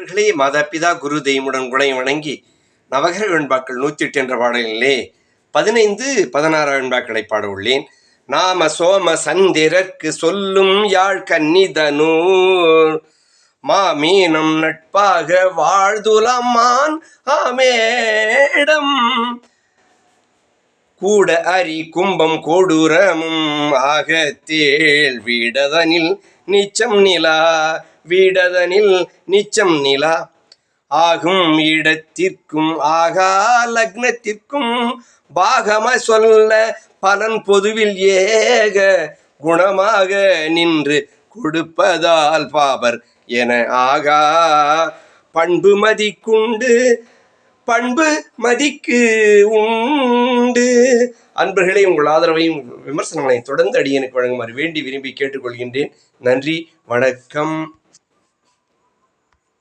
இவர்களே மாதாபிதா குரு தெய்வமுடன் குணை வணங்கி நவகர வெண்பாக்கள் நூற்றி எட்டு என்ற பாடலிலே பதினைந்து பதினாறு வெண்பாக்களை பாட உள்ளேன் நாம சோம சந்திரர்க்கு சொல்லும் யாழ் கன்னிதனூர் மாமீனம் நட்பாக வாழ்துலமான் ஆமேடம் கூட அரி கும்பம் கொடூரமும் ஆகத்தேள் வீடதனில் நிச்சம் நிலா வீடதனில் நிச்சம் நிலா. ஆகும் இடத்திற்கும் ஆகா லக்னத்திற்கும் பாகம சொல்ல பலன் பொதுவில் ஏக குணமாக நின்று கொடுப்பதால் பாபர் என ஆகா. பண்பு மதிக்குண்டு பண்பு மதிக்கு உண்டு. அன்பர்களே உங்கள் ஆதரவையும் விமர்சனங்களையும் தொடர்ந்து அடியனுக்கு வழங்குமாறு வேண்டி விரும்பி கேட்டுக்கொள்கின்றேன். நன்றி வணக்கம்.